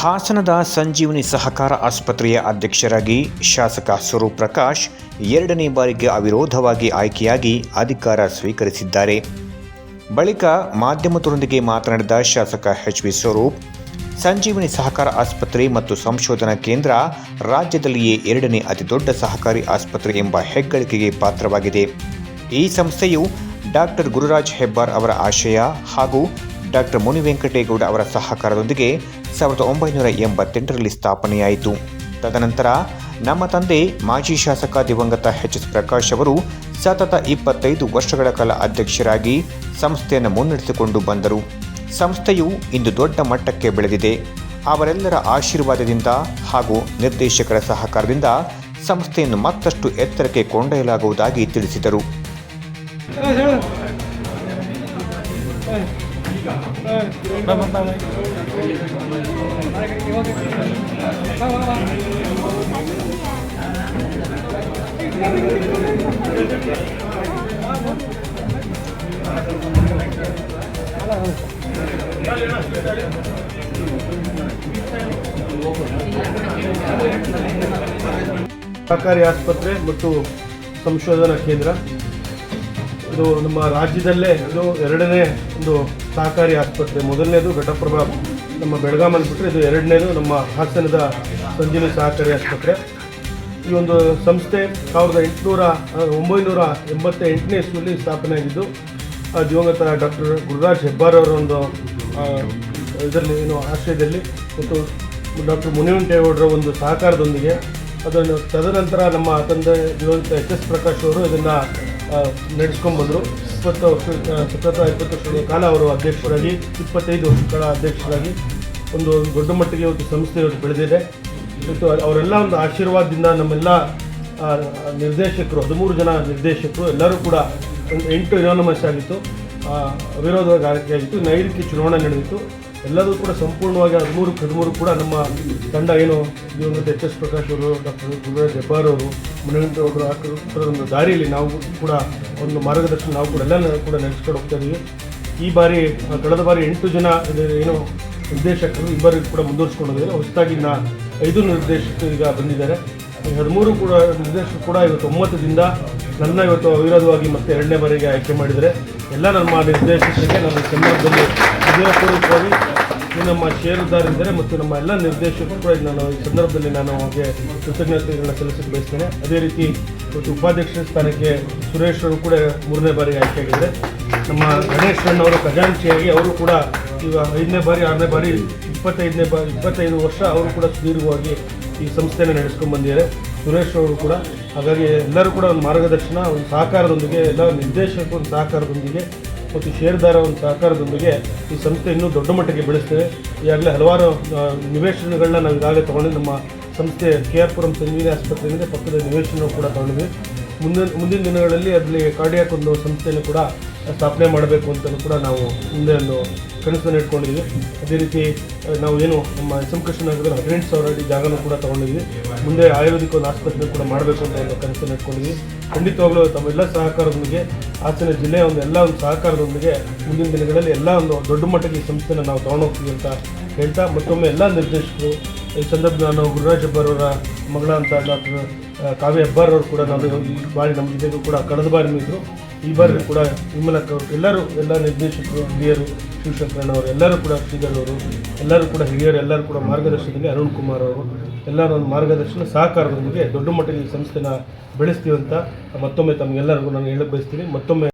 ಹಾಸನದ ಸಂಜೀವನಿ ಸಹಕಾರ ಆಸ್ಪತ್ರೆಯ ಅಧ್ಯಕ್ಷರಾಗಿ ಶಾಸಕ ಸ್ವರೂಪ್ ಪ್ರಕಾಶ್ ಎರಡನೇ ಬಾರಿಗೆ ಅವಿರೋಧವಾಗಿ ಆಯ್ಕೆಯಾಗಿ ಅಧಿಕಾರ ಸ್ವೀಕರಿಸಿದ್ದಾರೆ. ಬಳಿಕ ಮಾಧ್ಯಮದೊಂದಿಗೆ ಮಾತನಾಡಿದ ಶಾಸಕ ಎಚ್ ವಿ ಸ್ವರೂಪ್, ಸಂಜೀವನಿ ಸಹಕಾರ ಆಸ್ಪತ್ರೆ ಮತ್ತು ಸಂಶೋಧನಾ ಕೇಂದ್ರ ರಾಜ್ಯದಲ್ಲಿಯೇ ಎರಡನೇ ಅತಿದೊಡ್ಡ ಸಹಕಾರಿ ಆಸ್ಪತ್ರೆ ಎಂಬ ಹೆಗ್ಗಳಿಕೆಗೆ ಪಾತ್ರವಾಗಿದೆ. ಈ ಸಂಸ್ಥೆಯು ಡಾಕ್ಟರ್ ಗುರುರಾಜ್ ಹೆಬ್ಬಾರ್ ಅವರ ಆಶಯ ಹಾಗೂ ಡಾಕ್ಟರ್ ಮುನಿ ವೆಂಕಟೇಗೌಡ ಅವರ ಸಹಕಾರದೊಂದಿಗೆ ಸಾವಿರದ ಒಂಬೈನೂರ ಎಂಬತ್ತೆಂಟರಲ್ಲಿ ಸ್ಥಾಪನೆಯಾಯಿತು. ತದನಂತರ ನಮ್ಮ ತಂದೆ ಮಾಜಿ ಶಾಸಕ ದಿವಂಗತ ಎಚ್ ಎಸ್ ಪ್ರಕಾಶ್ ಅವರು ಸತತ ಇಪ್ಪತ್ತೈದು ವರ್ಷಗಳ ಕಾಲ ಅಧ್ಯಕ್ಷರಾಗಿ ಸಂಸ್ಥೆಯನ್ನು ಮುನ್ನಡೆಸಿಕೊಂಡು ಬಂದರು. ಸಂಸ್ಥೆಯು ಇಂದು ದೊಡ್ಡ ಮಟ್ಟಕ್ಕೆ ಬೆಳೆದಿದೆ. ಅವರೆಲ್ಲರ ಆಶೀರ್ವಾದದಿಂದ ಹಾಗೂ ನಿರ್ದೇಶಕರ ಸಹಕಾರದಿಂದ ಸಂಸ್ಥೆಯನ್ನು ಮತ್ತಷ್ಟು ಎತ್ತರಕ್ಕೆ ಕೊಂಡೊಯ್ಯಲಾಗುವುದಾಗಿ ತಿಳಿಸಿದರು. ಸಹಕಾರಿ ಆಸ್ಪತ್ರೆ ಮತ್ತು ಸಂಶೋಧನಾ ಕೇಂದ್ರ. ಇದು ನಮ್ಮ ರಾಜ್ಯದಲ್ಲೇ ಇದು ಎರಡನೇ ಒಂದು ಸಹಕಾರಿ ಆಸ್ಪತ್ರೆ. ಮೊದಲನೇದು ಘಟಪ್ರಭಾ ನಮ್ಮ ಬೆಳಗಾಮಲ್ಲಿ ಬಿಟ್ಟರೆ ಇದು ಎರಡನೇದು ನಮ್ಮ ಹಾಸನದ ಸಂಜೀವಿ ಸಹಕಾರಿ ಆಸ್ಪತ್ರೆ. ಈ ಒಂದು ಸಂಸ್ಥೆ ಸಾವಿರದ ಎಂಟುನೂರ ಒಂಬೈನೂರ ಎಂಬತ್ತ ಎಂಟನೇ ಇಸ್ವಿಯಲ್ಲಿ ಸ್ಥಾಪನೆ ಆಗಿದ್ದು ದಿವಂಗತ ಡಾಕ್ಟರ್ ಗುರುರಾಜ್ ಹೆಬ್ಬಾರ್ ಅವರ ಒಂದು ಇದರಲ್ಲಿ ಏನು ಆಶ್ರಯದಲ್ಲಿ ಮತ್ತು ಡಾಕ್ಟರ್ ಮುನಿವೆಂಕಟೇಗೌಡರ ಒಂದು ಸಹಕಾರದೊಂದಿಗೆ ಅದನ್ನು ತದನಂತರ ನಮ್ಮ ತಂದೆ ದಿವಂಗತ ಎಚ್ ಎಸ್ ಪ್ರಕಾಶ್ ಅವರು ಇದನ್ನು ನಡೆಸ್ಕೊಂಡ್ಬಂದರು ಇಪ್ಪತ್ತು ವರ್ಷ ಸತತ ಇಪ್ಪತ್ತು ವರ್ಷಗಳ ಕಾಲ ಅವರು ಅಧ್ಯಕ್ಷರಾಗಿ ಇಪ್ಪತ್ತೈದು ವರ್ಷಗಳ ಅಧ್ಯಕ್ಷರಾಗಿ ಒಂದು ದೊಡ್ಡ ಮಟ್ಟಿಗೆ ಒಂದು ಸಂಸ್ಥೆ ಇವತ್ತು ಬೆಳೆದಿದೆ. ಮತ್ತು ಅವರೆಲ್ಲ ಒಂದು ಆಶೀರ್ವಾದದಿಂದ ನಮ್ಮೆಲ್ಲ ನಿರ್ದೇಶಕರು ಹದಿಮೂರು ಜನ ನಿರ್ದೇಶಕರು ಎಲ್ಲರೂ ಕೂಡ ಒಂದು ಎಂಟು ಯೋನಮಸ್ ಆಗಿತ್ತು. ಆ, ಅವಿರೋಧವಾಗಿ ಆಯ್ಕೆ ಆಗಿತ್ತು. ಚುನಾವಣೆ ನಡೆದಿತ್ತು. ಎಲ್ಲರೂ ಕೂಡ ಸಂಪೂರ್ಣವಾಗಿ ಹದಿಮೂರು ಹದಿಮೂರು ಕೂಡ ನಮ್ಮ ತಂಡ ಏನು ದಿವಂಗತ ಎಚ್ ಎಸ್ ಪ್ರಕಾಶ್ ಅವರು, ಡಾಕ್ಟರ್ ಗುರುರಾಜ್ ಹೆಬ್ಬಾರ್ ಅವರು ಮುನಗಂಟವರು ಹಾಕಿರೋ ಒಂದು ದಾರಿಯಲ್ಲಿ ನಾವು ಕೂಡ ಒಂದು ಮಾರ್ಗದರ್ಶನ ನಾವು ಕೂಡ ಎಲ್ಲ ಕೂಡ ನಡೆಸ್ಕೊಂಡು ಹೋಗ್ತಾ ಇದ್ದೀವಿ ಈ ಬಾರಿ ಕಳೆದ ಬಾರಿ ಎಂಟು ಜನ ಏನು ನಿರ್ದೇಶಕರು ಇಬ್ಬರು ಕೂಡ ಮುಂದುವರಿಸ್ಕೊಂಡಿದ್ದಾರೆ ಹೊಸದಾಗಿ ನಾ ಐದು ನಿರ್ದೇಶಕರು ಈಗ ಬಂದಿದ್ದಾರೆ. ಹದಿಮೂರು ಕೂಡ ನಿರ್ದೇಶಕರು ಕೂಡ ಇವತ್ತು ಒಂಬತ್ತರಿಂದ ನನ್ನ ಇವತ್ತು ಅವಿರೋಧವಾಗಿ ಮತ್ತೆ ಎರಡನೇ ಬಾರಿಗೆ ಆಯ್ಕೆ ಮಾಡಿದರೆ ಎಲ್ಲ ನಮ್ಮ ನಿರ್ದೇಶಕರಿಗೆ ನಾನು ಸಂದರ್ಭದಲ್ಲಿ ಹೃದಯಪೂರ್ವಕವಾಗಿ ನಮ್ಮ ಷೇರುದಾರರಿದ್ದಾರೆ ಮತ್ತು ನಮ್ಮ ಎಲ್ಲ ನಿರ್ದೇಶಕರು ಕೂಡ ನಾನು ಈ ಸಂದರ್ಭದಲ್ಲಿ ನಾನು ಅವರಿಗೆ ಕೃತಜ್ಞತೆಗಳನ್ನ ಸಲ್ಲಿಸಕ್ಕೆ ಬಯಸ್ತೇನೆ. ಅದೇ ರೀತಿ ಮತ್ತು ಉಪಾಧ್ಯಕ್ಷ ಸ್ಥಾನಕ್ಕೆ ಸುರೇಶ್ ಅವರು ಕೂಡ ಮೂರನೇ ಬಾರಿ ಆಯ್ಕೆಯಾಗಿದ್ದಾರೆ ನಮ್ಮ ಗಣೇಶ್ ಅವರು ಖಜಾಂಚಿಯಾಗಿ ಅವರು ಕೂಡ ಈಗ ಐದನೇ ಬಾರಿ, ಆರನೇ ಬಾರಿ, ಇಪ್ಪತ್ತೈದನೇ ಬಾರಿ ಇಪ್ಪತ್ತೈದು ವರ್ಷ ಅವರು ಕೂಡ ಸುದೀರ್ಘವಾಗಿ ಈ ಸಂಸ್ಥೆಯನ್ನು ನಡೆಸ್ಕೊಂಡು ಬಂದಿದ್ದಾರೆ. ಸುರೇಶ್ ಅವರು ಕೂಡ ಹಾಗಾಗಿ ಎಲ್ಲರೂ ಕೂಡ ಒಂದು ಮಾರ್ಗದರ್ಶನ, ಒಂದು ಸಹಕಾರದೊಂದಿಗೆ, ಎಲ್ಲ ನಿರ್ದೇಶಕರು ಸಹಕಾರದೊಂದಿಗೆ ಮತ್ತು ಷೇರುದಾರ ಒಂದು ಸಹಕಾರದೊಂದಿಗೆ ಈ ಸಂಸ್ಥೆ ಇನ್ನೂ ದೊಡ್ಡ ಮಟ್ಟಿಗೆ ಬೆಳೆಸ್ತೇವೆ ಈಗಾಗಲೇ ಹಲವಾರು ನಿವೇಶನಗಳನ್ನ ನಾವು ಈಗಾಗಲೇ ತೊಗೊಂಡು ನಮ್ಮ ಸಂಸ್ಥೆ ಕೆ ಆರ್ ಪುರಂ ಸಂಜೀವಿನಿ ಆಸ್ಪತ್ರೆಯಿಂದ ಪಕ್ಕದ ನಿವೇಶನ ಕೂಡ ತಗೊಂಡಿದ್ವಿ. ಮುಂದಿನ ಮುಂದಿನ ದಿನಗಳಲ್ಲಿ ಅದರಲ್ಲಿ ಕಾರ್ಡಿಯಾಕ್ ಒಂದು ಸಂಸ್ಥೆಯನ್ನು ಕೂಡ ಸ್ಥಾಪನೆ ಮಾಡಬೇಕು ಅಂತಲೂ ಕೂಡ ನಾವು ಮುಂದೆ ಒಂದು ಕನಸನ್ನು ಇಟ್ಕೊಂಡಿದ್ವಿ ಅದೇ ರೀತಿ ನಾವು ಏನು ನಮ್ಮ ಎಸ್ ಎಂ ಕೃಷ್ಣನಗರದಲ್ಲಿ ಹದಿನೆಂಟು ಸಾವಿರ ಅಡಿ ಜಾಗನೂ ಕೂಡ ತೊಗೊಂಡಿದ್ವಿ ಮುಂದೆ ಆಯುರ್ವೇದಿಕ್ ಒಂದು ಆಸ್ಪತ್ರೆ ಕೂಡ ಮಾಡಬೇಕು ಅಂತ ಒಂದು ಕನಸನ್ನು ಇಟ್ಕೊಂಡಿದ್ವಿ ಖಂಡಿತವಾಗ್ಲೂ ತಮ್ಮೆಲ್ಲ ಸಹಕಾರದೊಂದಿಗೆ, ಹಾಸನ ಜಿಲ್ಲೆಯ ಒಂದು ಎಲ್ಲ ಒಂದು ಸಹಕಾರದೊಂದಿಗೆ ಮುಂದಿನ ದಿನಗಳಲ್ಲಿ ಎಲ್ಲ ಒಂದು ದೊಡ್ಡ ಮಟ್ಟಿಗೆ ಈ ಸಂಸ್ಥೆನ ನಾವು ತೊಗೊಂಡೋಗ್ತೀವಿ ಅಂತ ಹೇಳ್ತಾ, ಮತ್ತೊಮ್ಮೆ ಎಲ್ಲ ನಿರ್ದೇಶಕರು, ಈ ಸಂದರ್ಭ ನಾನು ಗುರುರಾಜ್ ಅಬ್ಬರವರ ಮಗಳ ಅಂತ ಡಾಕ್ಟರ್ ಕಾವ್ಯ ಹೆಬ್ಬಾರ್ ಅವರು ಕೂಡ ನಾವು ಈ ಬಾರಿ ನಮ್ಮ ಜೊತೆಗೂ ಕೂಡ ಕಳೆದ ಬಾರಿ ಇದ್ದರು ಈ ಬಾರಿ ಕೂಡ ವಿಮಲಕ್ ಅವರು ಎಲ್ಲರೂ ಎಲ್ಲ ನಿರ್ದೇಶಕರು, ಹಿರಿಯರು ಶಿವಶಂಕರಣ್ಣವರು ಎಲ್ಲರೂ ಕೂಡ ಶ್ರೀಧರ್ ಅವರು ಎಲ್ಲರೂ ಕೂಡ ಹಿರಿಯರು, ಎಲ್ಲರೂ ಕೂಡ ಮಾರ್ಗದರ್ಶನದಲ್ಲಿ ಅರುಣ್ ಕುಮಾರ್ ಅವರು. ಎಲ್ಲರೂ ಒಂದು ಮಾರ್ಗದರ್ಶನ ಸಹಕಾರದೊಂದಿಗೆ ದೊಡ್ಡ ಮಟ್ಟದಲ್ಲಿ ಸಂಸ್ಥೆನ ಬೆಳೆಸ್ತೀವಿ ಅಂತ ಮತ್ತೊಮ್ಮೆ ತಮಗೆಲ್ಲರಿಗೂ ನಾನು ಹೇಳಕ್ಕೆ ಬಯಸ್ತೀನಿ. ಮತ್ತೊಮ್ಮೆ